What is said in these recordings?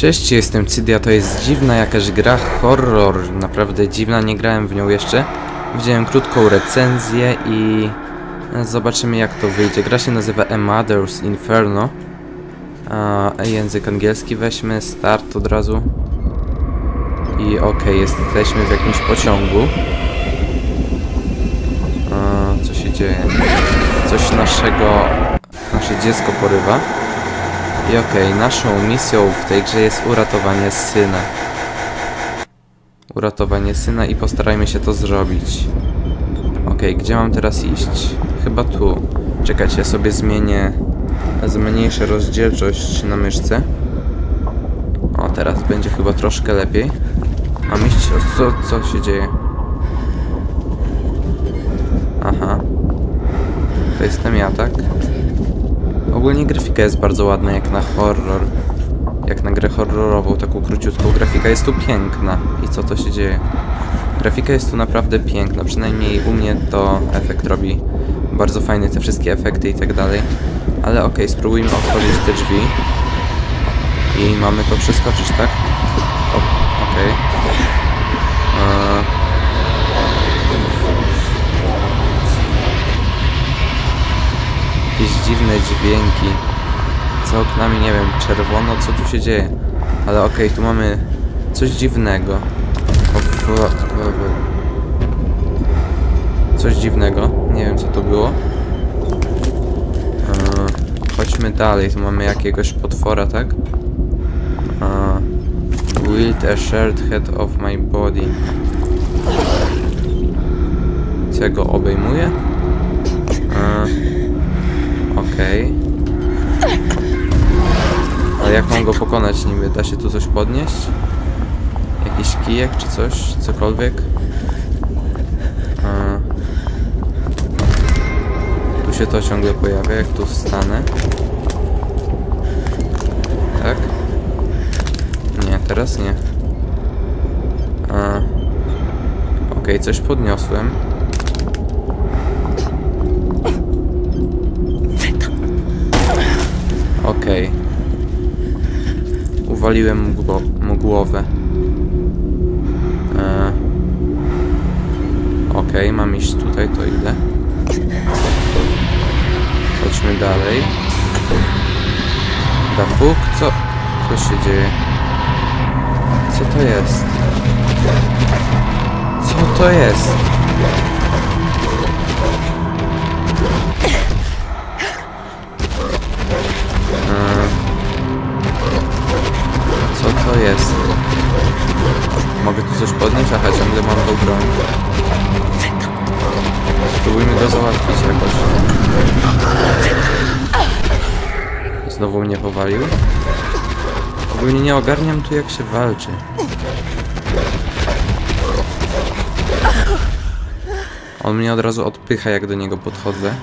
Cześć, jestem Cydia, to jest dziwna jakaś gra horror, naprawdę dziwna, nie grałem w nią jeszcze. Widziałem krótką recenzję i zobaczymy jak to wyjdzie. Gra się nazywa A Mother's Inferno. Język angielski weźmy, start od razu. I okej, jesteśmy w jakimś pociągu. Co się dzieje? Coś naszego, nasze dziecko porywa. I okej, naszą misją w tej grze jest uratowanie syna. Uratowanie syna i postarajmy się to zrobić. Okej, gdzie mam teraz iść? Chyba tu. Czekajcie, ja sobie zmienię zmniejszę rozdzielczość na myszce. O, teraz będzie chyba troszkę lepiej. Mam iść? O, Co, co się dzieje? Aha. To jestem ja, tak? Ogólnie grafika jest bardzo ładna jak na horror. Jak na grę horrorową, taką króciutką. Grafika jest tu piękna. I co to się dzieje? Grafika jest tu naprawdę piękna, przynajmniej u mnie to efekt robi bardzo fajny, te wszystkie efekty i tak dalej. Ale okej, spróbujmy otworzyć te drzwi. I mamy to przeskoczyć, tak? Okej. Eee, Jakieś dziwne dźwięki. Za oknami, nie wiem, czerwono, co tu się dzieje. Ale okej, tu mamy coś dziwnego. Coś dziwnego. Nie wiem, co to było. Eee, chodźmy dalej. Tu mamy jakiegoś potwora, tak? Eee, Wield a shared head of my body. Co ja go obejmuję? Okej. Ale jak mam go pokonać niby? Da się tu coś podnieść? Jakiś kijek czy coś? Cokolwiek? Tu się to ciągle pojawia, jak tu stanę. Tak? Nie, teraz nie. Okej, coś podniosłem. Okej. Uwaliłem mu, gło mu głowę. E... Okej, mam iść tutaj, to idę. Chodźmy dalej. Da fuk? Co? Co się dzieje? Co to jest? Co to jest? Coś podnieść? Aha, ciągle mam tą broń. Spróbujmy go załatwić jakoś. Znowu mnie powalił. Ogólnie nie ogarniam tu jak się walczy. On mnie od razu odpycha jak do niego podchodzę.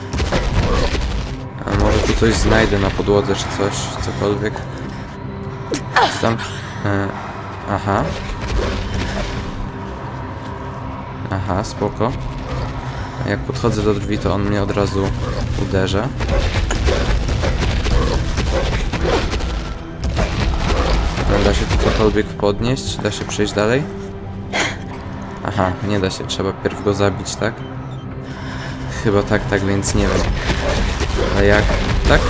A może tu coś znajdę na podłodze czy coś, cokolwiek. Tam... E, aha. Aha, spoko. Jak podchodzę do drzwi, to on mnie od razu uderza. Da się tu cokolwiek podnieść? Da się przejść dalej? Aha, nie da się, trzeba pierw go zabić, tak? Chyba tak, tak, więc nie wiem. A jak? Tak?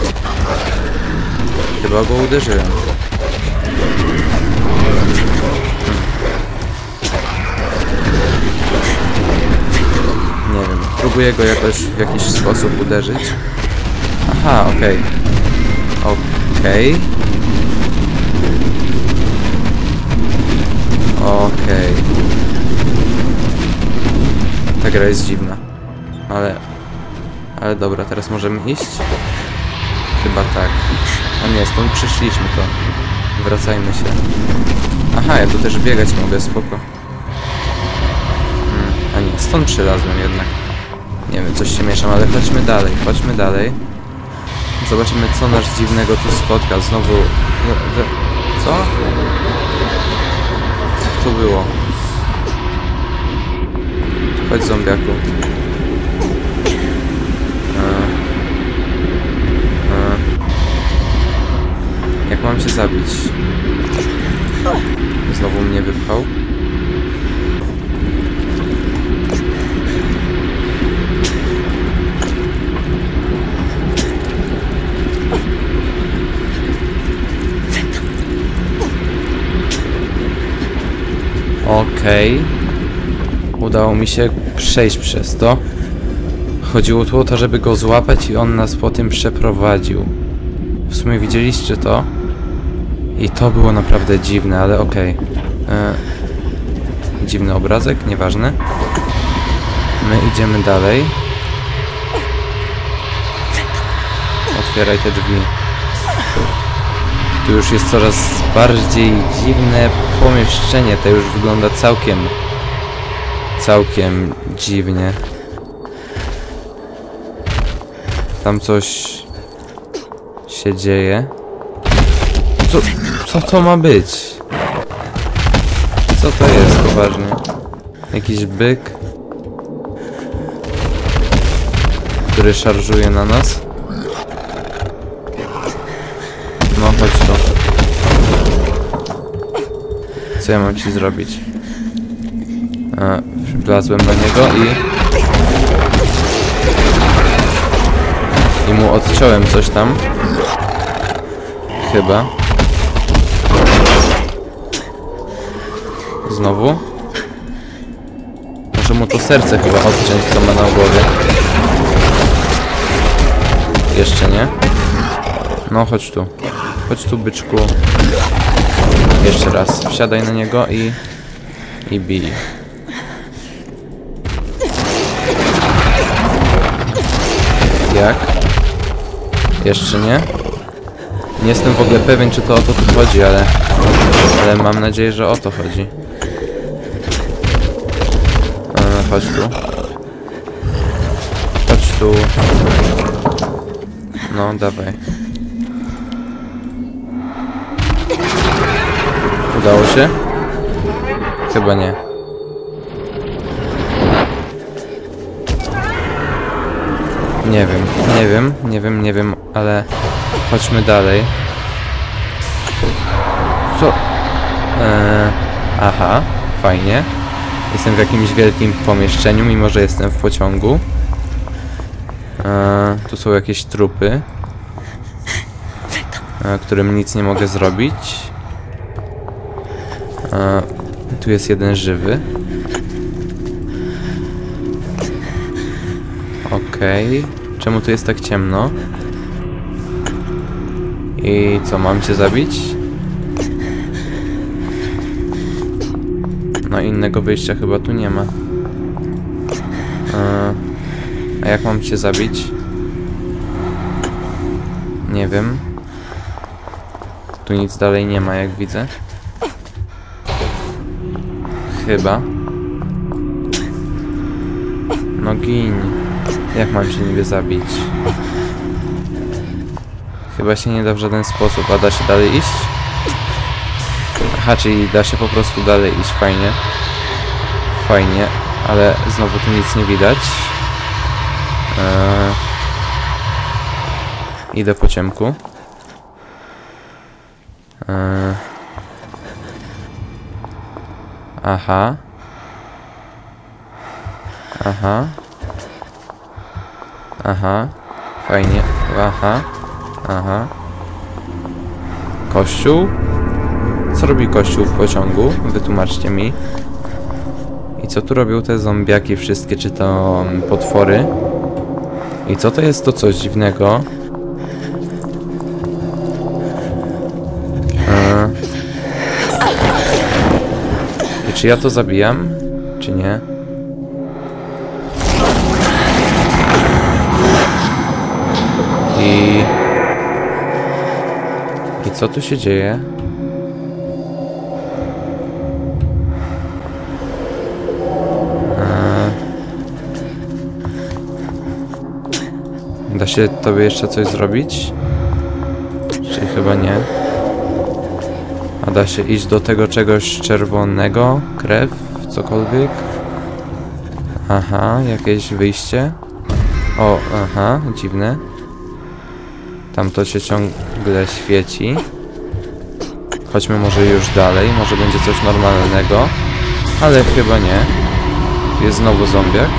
Chyba go uderzyłem. Próbuję go jakoś w jakiś sposób uderzyć. Aha, okej. Okej. Okej. Ta gra jest dziwna. Ale... Ale dobra, teraz możemy iść? Chyba tak. A nie, stąd przyszliśmy to. Wracajmy się. Aha, ja tu też biegać mogę, spoko. Hmm, a nie, stąd przylazłem jednak. Nie wiem, coś się mieszam, ale chodźmy dalej, chodźmy dalej. Zobaczymy, co nas dziwnego tu spotka. Znowu... no, Co? Co to było? Chodź, zombiaku. E, e. Jak mam się zabić. Znowu mnie wypchał. Okej. Udało mi się przejść przez to. Chodziło tu o to, żeby go złapać i on nas po tym przeprowadził. W sumie widzieliście to? I to było naprawdę dziwne, ale okej. E, Dziwny obrazek, nieważne. My idziemy dalej. Otwieraj te drzwi. Tu już jest coraz bardziej dziwne pomieszczenie. To już wygląda całkiem... Całkiem dziwnie. Tam coś się dzieje. Co, co to ma być? Co to jest poważnie? Jakiś byk, który szarżuje na nas. Co ja mam ci zrobić? A, wlazłem na niego i... I mu odciąłem coś tam. Chyba. Znowu. Muszę mu to serce chyba odciąć, co ma na głowie. Jeszcze nie. No, chodź tu. Chodź tu, byczku. Jeszcze raz. Wsiadaj na niego i... I bij. Jak? Jeszcze nie? Nie jestem w ogóle pewien, czy to o to tu chodzi, ale... Ale mam nadzieję, że o to chodzi. E, chodź tu. Chodź tu. No, dawaj. Udało się? Chyba nie. Nie wiem, nie wiem, nie wiem, nie wiem, ale chodźmy dalej. Co? Eee, aha, fajnie. Jestem w jakimś wielkim pomieszczeniu, mimo że jestem w pociągu. Eee, tu są jakieś trupy, e, którym nic nie mogę zrobić. E, tu jest jeden żywy. Okej. Czemu tu jest tak ciemno? I co, mam cię zabić? No innego wyjścia chyba tu nie ma. A jak mam cię zabić? Nie wiem. Tu nic dalej nie ma, jak widzę. Chyba. No gin. Jak mam cię niby zabić? Chyba się nie da w żaden sposób. A da się dalej iść? Aha, czyli da się po prostu dalej iść. Fajnie. Fajnie. Ale znowu tu nic nie widać. Eee... Idę po ciemku. Aha. Aha. Aha. Fajnie. Aha. Aha. Kościół? Co robi kościół w pociągu? Wytłumaczcie mi. I co tu robią te zombiaki wszystkie, czy to mm, potwory? I co to jest to coś dziwnego? Czy ja to zabijam? Czy nie? I... I co tu się dzieje? Eee. Da się tobie jeszcze coś zrobić? Czy chyba nie? A da się iść do tego czegoś czerwonego? Krew? Cokolwiek? Aha, jakieś wyjście? O, aha, dziwne. Tam to się ciągle świeci. Chodźmy może już dalej, może będzie coś normalnego. Ale chyba nie. Tu jest znowu zombiak.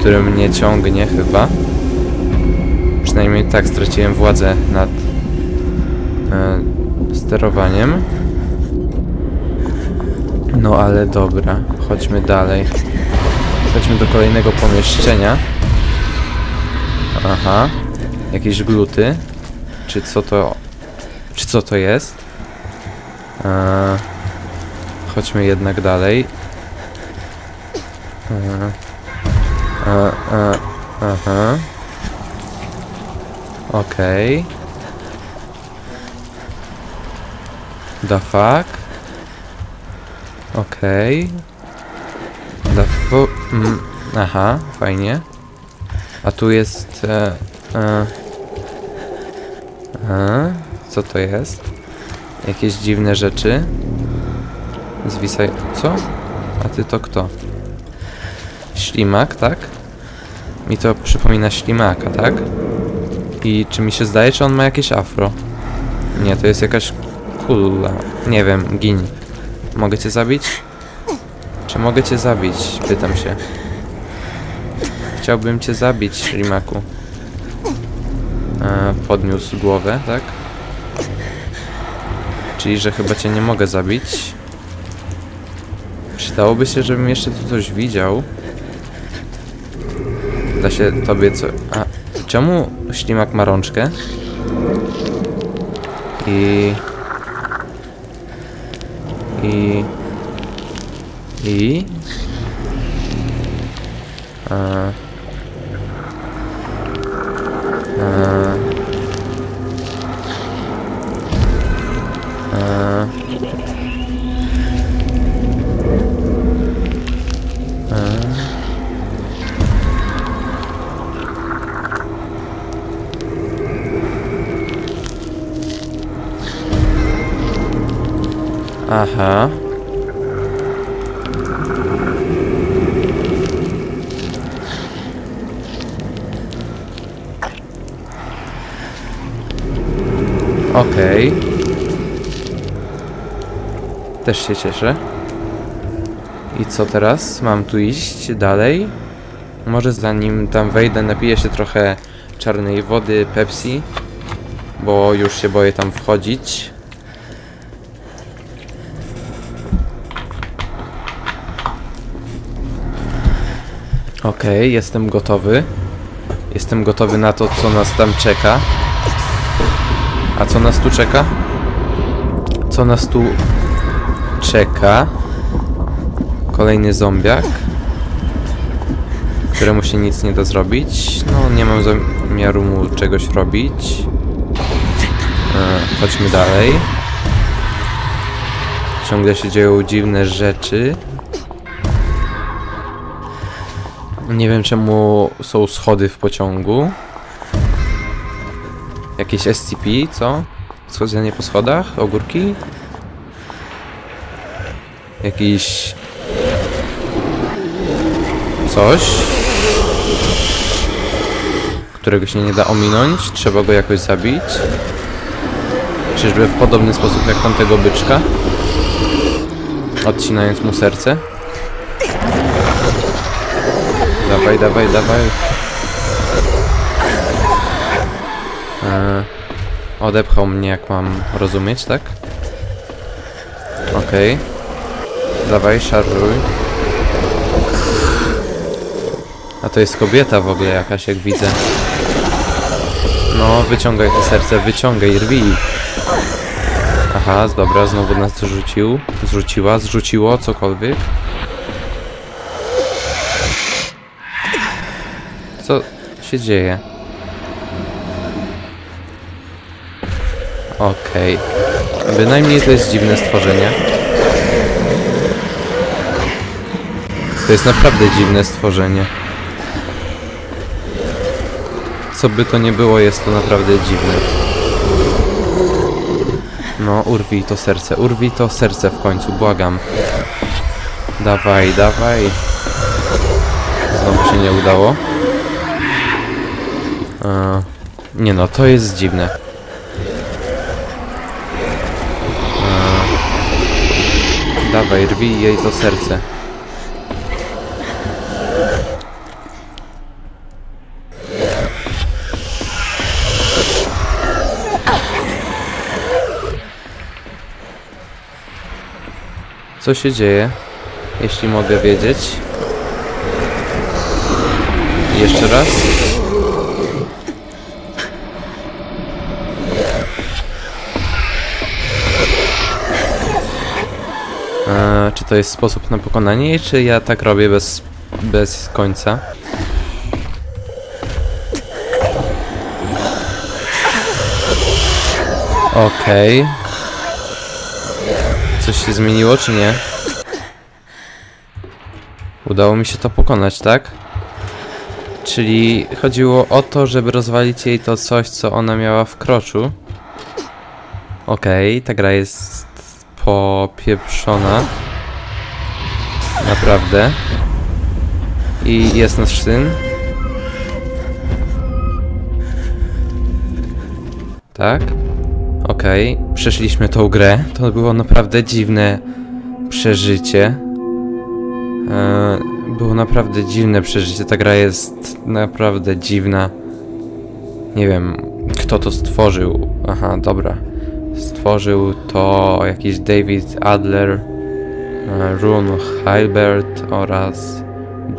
Który mnie ciągnie chyba. Przynajmniej tak straciłem władzę nad e, sterowaniem. No ale dobra, chodźmy dalej. Chodźmy do kolejnego pomieszczenia. Aha. Jakieś gluty. Czy co to... Czy co to jest? Eee, chodźmy jednak dalej. Eee, e, e, aha. Okej. The fuck? Okej. The fu... Mm, aha, fajnie. A tu jest... E, e, e, co to jest? Jakieś dziwne rzeczy. Zwisaj... Co? A ty to kto? Ślimak, tak? Mi to przypomina ślimaka, tak? I czy mi się zdaje, czy on ma jakieś afro? Nie, to jest jakaś kula. Nie wiem, gin. Mogę cię zabić? Czy mogę cię zabić? Pytam się. Chciałbym cię zabić, Ślimaku. E, podniósł głowę, tak? Czyli, że chyba cię nie mogę zabić. Przydałoby się, żebym jeszcze tu coś widział. Da się tobie co... A, czemu ślimak ma rączkę? I... I... I... A... Okej. Też się cieszę. I co teraz? Mam tu iść dalej? Może zanim tam wejdę, napiję się trochę czarnej wody Pepsi, bo już się boję tam wchodzić. Okej, jestem gotowy. Jestem gotowy na to, co nas tam czeka. A co nas tu czeka? Co nas tu czeka? Kolejny zombiak, któremu się nic nie da zrobić. No, nie mam zamiaru mu czegoś robić. E, chodźmy dalej. Ciągle się dzieją dziwne rzeczy. Nie wiem czemu są schody w pociągu. Jakieś SCP, co? Schodzenie po schodach? Ogórki? Jakiś... Coś? Którego się nie da ominąć? Trzeba go jakoś zabić? Czyżby w podobny sposób jak tamtego byczka? Odcinając mu serce? Dawaj, dawaj, dawaj. E, odepchał mnie, jak mam rozumieć, tak? Okej. Dawaj, szarżuj. A to jest kobieta w ogóle jakaś, jak widzę. No, wyciągaj to serce, wyciągaj, rwij. Aha, dobra, znowu nas zrzucił. Zrzuciła, zrzuciło, cokolwiek. Co się dzieje? Okej. Bynajmniej to jest dziwne stworzenie. To jest naprawdę dziwne stworzenie. Co by to nie było, jest to naprawdę dziwne. No, urwij to serce, urwij to serce w końcu, błagam. Dawaj, dawaj. Znowu się nie udało. E, nie no, to jest dziwne. Dawaj, rwij jej to serce. Co się dzieje? Jeśli mogę wiedzieć. Jeszcze raz. Eee, czy to jest sposób na pokonanie jej, czy ja tak robię bez, bez końca? Okej. Coś się zmieniło, czy nie? Udało mi się to pokonać, tak? Czyli chodziło o to, żeby rozwalić jej to coś, co ona miała w kroczu. Okej, ta gra jest popieprzona. Naprawdę. I jest nasz syn. Tak? Okej, przeszliśmy tą grę. To było naprawdę dziwne przeżycie. E, było naprawdę dziwne przeżycie. Ta gra jest naprawdę dziwna. Nie wiem, kto to stworzył. Aha, dobra. Stworzył to jakiś David Adler, e, Rune Heilbert oraz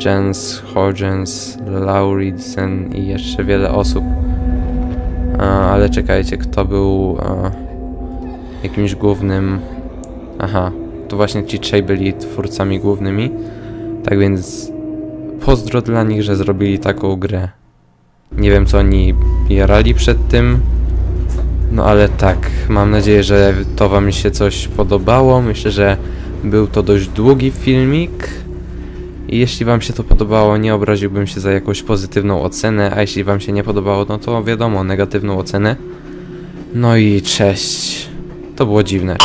Jens Hodgens, Lauridsen i jeszcze wiele osób. E, ale czekajcie, kto był e, jakimś głównym. Aha, to właśnie ci trzej byli twórcami głównymi. Tak więc pozdro dla nich, że zrobili taką grę. Nie wiem, co oni jarali przed tym. No ale tak, mam nadzieję, że to wam się coś podobało. Myślę, że był to dość długi filmik. I jeśli wam się to podobało, nie obraziłbym się za jakąś pozytywną ocenę, a jeśli wam się nie podobało, no to wiadomo, negatywną ocenę. No i cześć. To było dziwne.